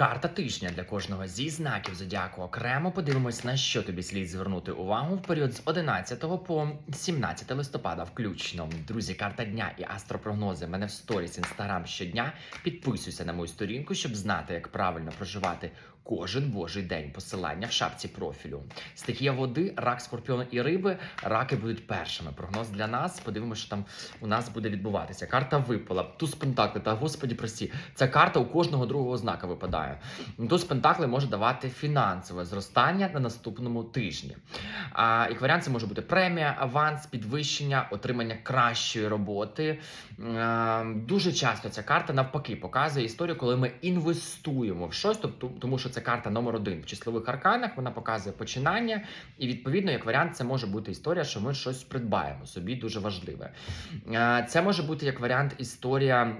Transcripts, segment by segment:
Карта тижня для кожного зі знаків зодіаку окремо подивимось, на що тобі слід звернути увагу в період з 11 по 17 листопада, включно. Друзі, карта дня і астропрогнози. Мене в сторіс інстаграм щодня. Підписуйся на мою сторінку, щоб знати, як правильно проживати кожен божий день. Посилання в шапці профілю. Стихія води, рак, скорпіон і риби. Раки будуть першими. Прогноз для нас. Подивимося, що там у нас буде відбуватися. Карта випала. Туз пентакли. Та господі прості. Ця карта у кожного другого знака випадає. Туз пентакли може давати фінансове зростання на наступному тижні. А, і варіант це може бути премія, аванс, підвищення, отримання кращої роботи. А, дуже часто ця карта навпаки показує історію, коли ми інвестуємо в щось, тобто тому що це карта номер один в числових арканах. Вона показує починання, і відповідно, як варіант, це може бути історія, що ми щось придбаємо собі дуже важливе. Це може бути як варіант історія.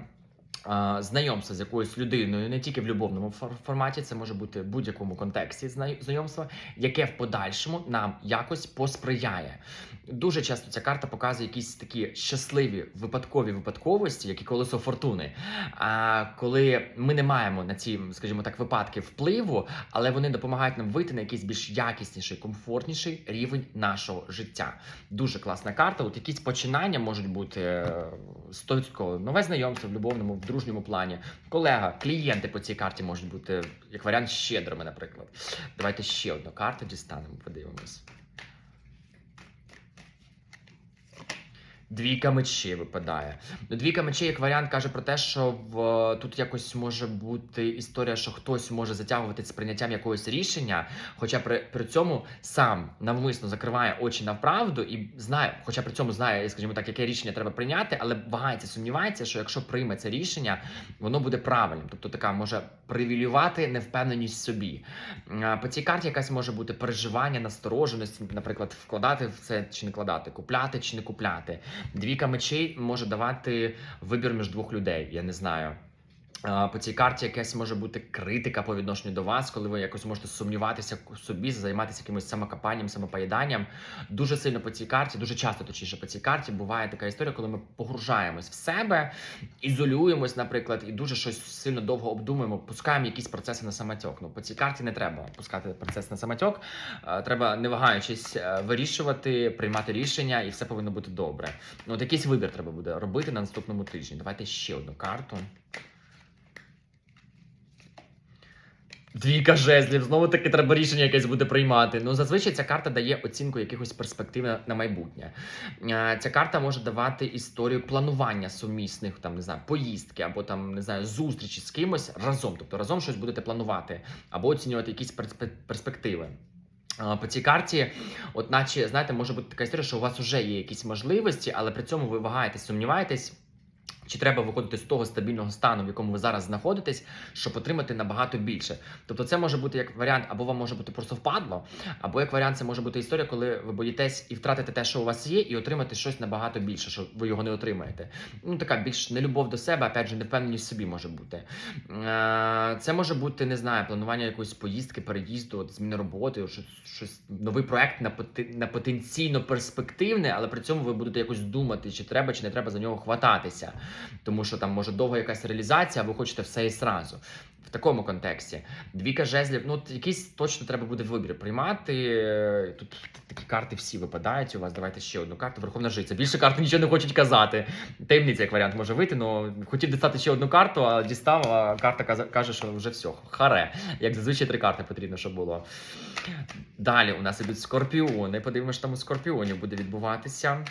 А, Знайомства з якоюсь людиною не тільки в любовному форматі, це може бути в будь-якому контексті знайомства, яке в подальшому нам якось посприяє. Дуже часто ця карта показує якісь такі щасливі випадкові випадковості, як і колесо фортуни. А коли ми не маємо на ці, скажімо так, випадки впливу, але вони допомагають нам вийти на якийсь більш якісніший, комфортніший рівень нашого життя. Дуже класна карта. От якісь починання можуть бути е, 100%. нове знайомство в любовному, в дружньому плані. Колега, клієнти по цій карті можуть бути як варіант щедрими, наприклад. Давайте ще одну карту дістанемо, подивимось. Двійка мечей випадає. Двійка мечей як варіант каже про те, що в тут якось може бути історія, що хтось може затягувати з прийняттям якогось рішення, хоча при, при цьому сам навмисно закриває очі на правду і знає, хоча при цьому знає, скажімо так, яке рішення треба прийняти, але вагається, сумнівається, що якщо прийме це рішення, воно буде правильним. Тобто така може привілювати невпевненість собі. По цій карті якась може бути переживання, настороженість, наприклад, вкладати в це чи не вкладати, купляти чи не купляти. Двійка мечей може давати вибір між двох людей. Я не знаю. По цій карті якась може бути критика по відношенню до вас, коли ви якось можете сумніватися в собі, займатися якимось самокопанням, самопоїданням. Дуже сильно по цій карті, дуже часто точніше по цій карті буває така історія, коли ми погружаємось в себе, ізолюємось, наприклад, і дуже щось сильно довго обдумуємо, пускаємо якісь процеси на самотьок. Ну по цій карті не треба пускати процес на самотьок. Треба не вагаючись е, вирішувати, приймати рішення, і все повинно бути добре. Ну, от якийсь вибір треба буде робити на наступному тижні. Давайте ще одну карту. Двійка жезлів, знову таки треба рішення якесь буде приймати. Ну, зазвичай ця карта дає оцінку якихось перспектив на- майбутнє. Е, Ця карта може давати історію планування сумісних, там не знаю, поїздки або там не знаю, зустрічі з кимось разом. Тобто разом щось будете планувати або оцінювати якісь перспективи. По цій карті, от наче знаєте, може бути така історія, що у вас вже є якісь можливості, але при цьому ви вагаєтесь, сумніваєтесь. Чи треба виходити з того стабільного стану, в якому ви зараз знаходитесь, щоб отримати набагато більше? Тобто, це може бути як варіант, або вам може бути просто впадло, або як варіант, це може бути історія, коли ви боїтесь і втратите те, що у вас є, і отримати щось набагато більше, що ви його не отримаєте. Ну така більш нелюбов до себе, опять же, невпевненість собі може бути. Е, Це може бути, не знаю, планування якоїсь поїздки, переїзду, зміни роботи, щось, щось новий проект на поти- на потенційно перспективне, але при цьому ви будете якось думати, чи треба, чи не треба за нього хвататися. Тому що там може довга якась реалізація, а ви хочете все і сразу. В такому контексті. Двіка жезлів, ну якийсь точно треба буде вибір приймати. Е, Тут такі карти всі випадають у вас. Давайте ще одну карту. Верховна жиця. Більше карти нічого не хочуть казати. Таємниця як варіант може вийти, але хотів дістати ще одну карту, а дістав, а карта каже, що вже все. Харе. Як зазвичай три карти потрібно, щоб було. Далі у нас ідуть скорпіони. Подивимося, що там у скорпіонів буде відбуватися.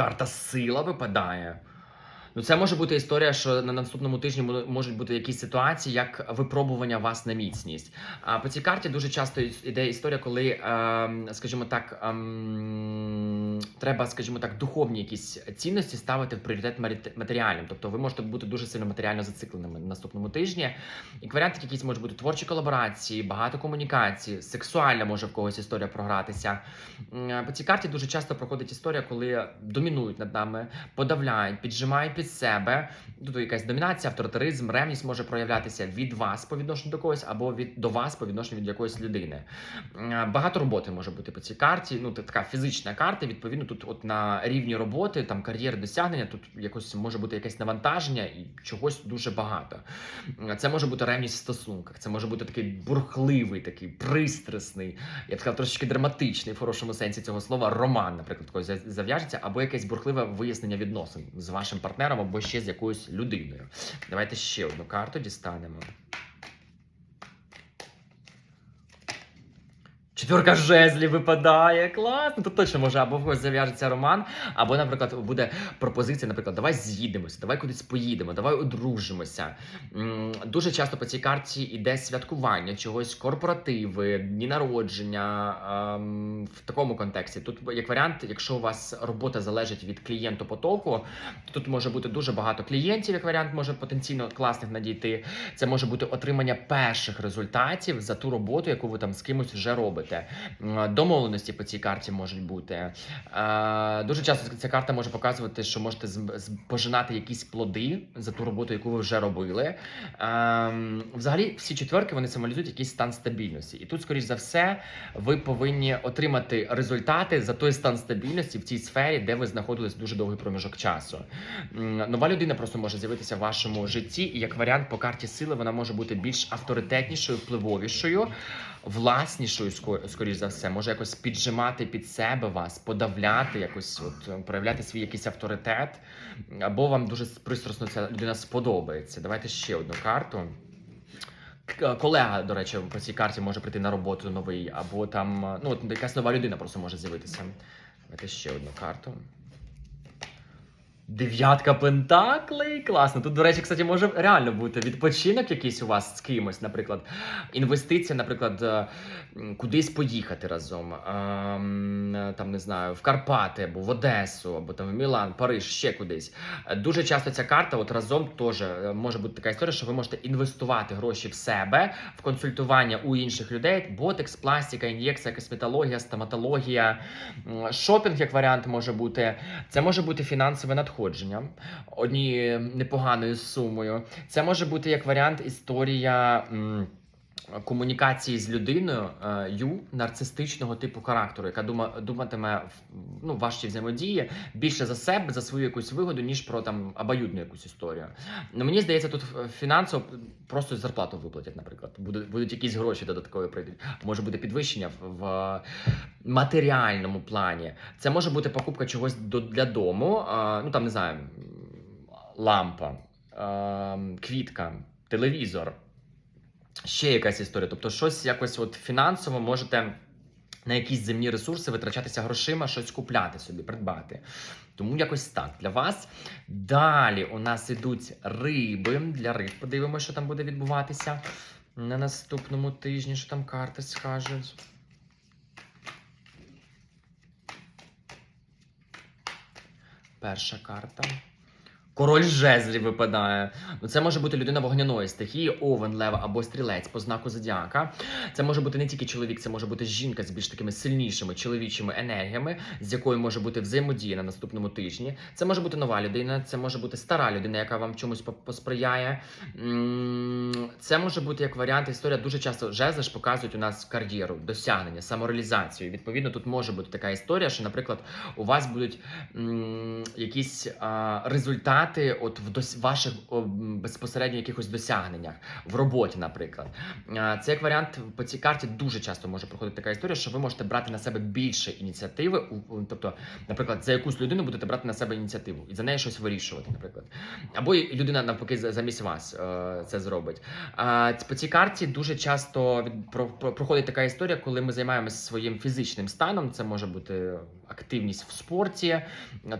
Карта сила випадає. Ну, це може бути історія, що на наступному тижні можуть бути якісь ситуації, як випробування вас на міцність. А по цій карті дуже часто іде історія, коли, ем, скажімо так, ем, треба, скажімо так, духовні якісь цінності ставити в пріоритет матеріальним. Тобто ви можете бути дуже сильно матеріально зацикленими на наступному тижні. І варіанти якісь можуть бути творчі колаборації, багато комунікацій, сексуальна може в когось історія програтися. По цій карті дуже часто проходить історія, коли домінують над нами, подавляють, піджимають під себе. Тут якась домінація, авторитаризм, ревність може проявлятися від вас по відношенню до когось, або від до вас по відношенню від якоїсь людини. Е, Багато роботи може бути по цій карті. Ну, це така фізична карта. Відповідно, тут, от на рівні роботи, там кар'єри досягнення, тут якось може бути якесь навантаження і чогось дуже багато. Це може бути ревність в стосунках, це може бути такий бурхливий, такий пристрасний, я б сказав, трошечки драматичний в хорошому сенсі цього слова роман, наприклад, зав- зав'яжеться, або якесь бурхливе вияснення відносин з вашим партнером або ще з якоюсь людиною. Давайте ще одну карту дістанемо. Четверка жезлів випадає, класно. Тут точно може або в когось зав'яжеться роман, або, наприклад, буде пропозиція, наприклад, давай з'їдемося, давай кудись поїдемо, давай одружимося. Дуже часто по цій карті йде святкування, чогось корпоративи, дні народження ем, в такому контексті. Тут, як варіант, якщо у вас робота залежить від клієнтопотоку, то тут може бути дуже багато клієнтів, як варіант, може потенційно класних надійти. Це може бути отримання перших результатів за ту роботу, яку ви там з кимось вже робите. М, Домовленості по цій карті можуть бути. Е, Дуже часто ця карта може показувати, що можете пожинати якісь плоди за ту роботу, яку ви вже робили. Ем, Взагалі, всі четверки вони символізують якийсь стан стабільності. І тут, скоріш за все, ви повинні отримати результати за той стан стабільності в цій сфері, де ви знаходились дуже довгий проміжок часу. Нова людина просто може з'явитися в вашому житті, і як варіант по карті сили вона може бути більш авторитетнішою, впливовішою, власнішою, ско- скоріш за все, може якось піджимати під себе вас, подавляти, якось от е, проявляти свій якийсь авторитет, або вам дуже пристрасно ця людина сподобається. Давайте ще одну карту. К- Колега, до речі, по цій карті може прийти на роботу новий, або там е, ну, от якась нова людина просто може з'явитися. Давайте ще одну карту. Дев'ятка пентаклей, класно. Тут, до речі, кстати, може реально бути відпочинок якийсь у вас з кимось, наприклад, інвестиція, наприклад, е, кудись поїхати разом, ем, там не знаю, в Карпати або в Одесу, або там в Мілан, Париж, ще кудись. Дуже часто ця карта, от разом теж е, може бути така історія, що ви можете інвестувати гроші в себе, в консультування у інших людей, ботекс, пластика, ін'єкція, косметологія, стоматологія, шопінг як варіант може бути. Це може бути фінансове надходження однією непоганою сумою. Це може бути як варіант історія. м, Комунікації з людиною е, ю нарцистичного типу характеру, яка дума, думатиме ну, вашій взаємодії більше за себе, за свою якусь вигоду, ніж про там обоюдну якусь історію. Ну мені здається, тут фінансово просто зарплату виплатять, наприклад. Будуть, будуть якісь гроші додаткові прийдуть. Може бути підвищення в, матеріальному плані. Це може бути покупка чогось для дому. е, ну там не знаю, лампа, е, квітка, телевізор. Ще якась історія. Тобто, щось якось от фінансово можете на якісь земні ресурси витрачатися грошима, щось купляти собі, придбати. Тому якось так для вас. Далі у нас ідуть риби. Для риб подивимося, що там буде відбуватися на наступному тижні, що там карти скажуть. Перша карта. Король жезлів випадає. Ну, це може бути людина вогняної стихії, овен, лев або стрілець по знаку зодіака. Це може бути не тільки чоловік, це може бути жінка з більш такими сильнішими чоловічими енергіями, з якою може бути взаємодія на наступному тижні. Це може бути нова людина, це може бути стара людина, яка вам чомусь посприяє. Це може бути як варіант. Історія дуже часто жезли ж показують у нас кар'єру, досягнення, самореалізацію. Відповідно, тут може бути така історія, що, наприклад, у вас будуть якісь а, результати от в дос- ваших безпосередньо якихось досягненнях в роботі, наприклад. Це як варіант по цій карті дуже часто може проходити така історія, що ви можете брати на себе більше ініціативи. Тобто, наприклад, за якусь людину будете брати на себе ініціативу і за неї щось вирішувати, наприклад. Або людина навпаки замість вас е, це зробить. По цій карті дуже часто проходить така історія, коли ми займаємося своїм фізичним станом. Це може бути активність в спорті,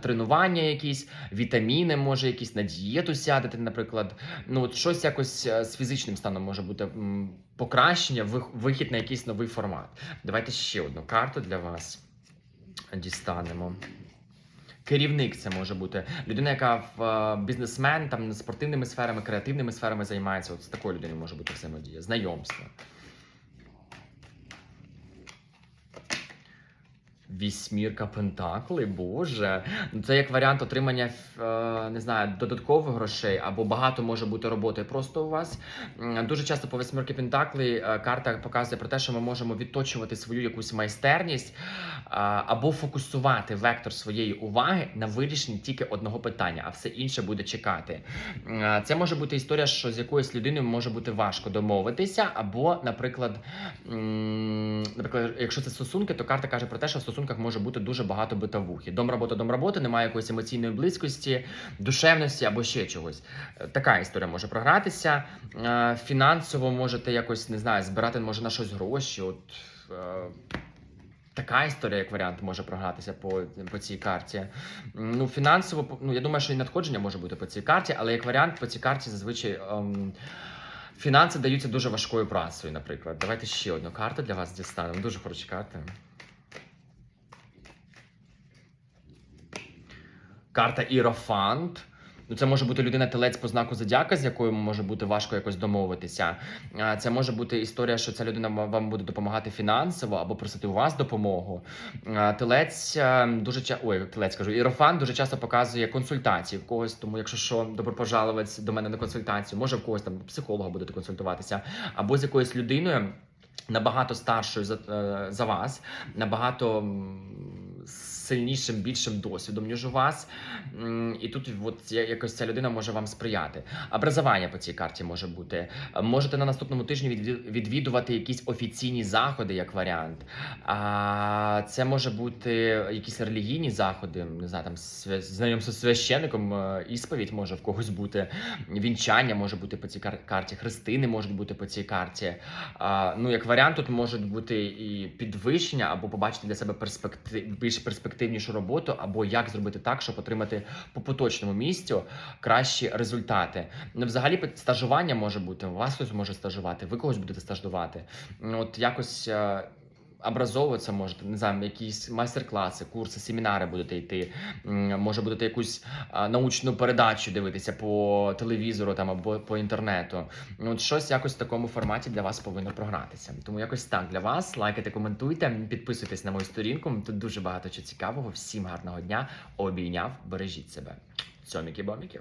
тренування, якісь вітаміни, може якісь на дієту сядете, наприклад. Ну от щось якось е, з фізичним станом може бути покращення, вихід на якийсь новий формат. Давайте ще одну карту для вас дістанемо. Керівник це може бути людина, яка в е, бізнесмен, там спортивними сферами, креативними сферами займається. От з такою людиною може бути взаємодія, знайомство. Вісьмірка Пентаклей, боже. Ну, Це як варіант отримання е, не знаю, додаткових грошей або багато може бути роботи просто у вас. Дуже часто по вісьмірки Пентаклей е, карта показує про те, що ми можемо відточувати свою якусь майстерність або фокусувати вектор своєї уваги на вирішенні тільки одного питання, а все інше буде чекати. Це може бути історія, що з якоюсь людиною може бути важко домовитися, або, наприклад, наприклад, якщо це стосунки, то карта каже про те, що в стосунках може бути дуже багато битовухи. Дом робота, дом роботи, немає якоїсь емоційної близькості, душевності або ще чогось. Е, Така історія може програтися. Е, Фінансово можете якось не знаю, збирати може на щось гроші. От е, така історія, як варіант, може програтися по, по цій карті. Ну, фінансово, ну я думаю, що і надходження може бути по цій карті, але як варіант по цій карті зазвичай. ем, Фінанси даються дуже важкою працею, наприклад. Давайте ще одну карту для вас дістанемо. Дуже хороші карти. Карта Ірофант. Ну, це може бути людина телець по знаку зодіака, з якою може бути важко якось домовитися. Це може бути історія, що ця людина вам буде допомагати фінансово або просити у вас допомогу. Телець е, дуже ча... ой, телець кажу, ірофан дуже часто показує консультації в когось. Тому, якщо що, добро пожаловать до мене на консультацію, може в когось там психолога будете консультуватися, або з якоюсь людиною. Набагато старшою за, е, за вас, набагато сильнішим, більшим досвідом, ніж у вас. І тут от якось ця людина може вам сприяти. Образування по цій карті може бути. Можете на наступному тижні відвідувати якісь офіційні заходи, як варіант. А це може бути якісь релігійні заходи, не знаю, там знайомство з священником, е, ісповідь може в когось бути, вінчання може бути по цій карті, хрестини можуть бути по цій карті. А, ну, як варіант, тут можуть бути і підвищення, або побачити для себе перспектив, більш перспективнішу роботу, або як зробити так, щоб отримати по поточному місцю кращі результати. Ну, взагалі, стажування може бути. У вас хтось може стажувати, ви когось будете стажувати. От якось. Образовуватися можете, не знаю, якісь майстер-класи, курси, семінари будете йти. Може будете якусь научну передачу дивитися по телевізору там або по інтернету. Ну, От щось якось в такому форматі для вас повинно програтися. Тому якось так для вас. Лайкайте, коментуйте, підписуйтесь на мою сторінку. Тут дуже багато чого цікавого. Всім гарного дня. Обійняв, бережіть себе. Цьоміки-боміки.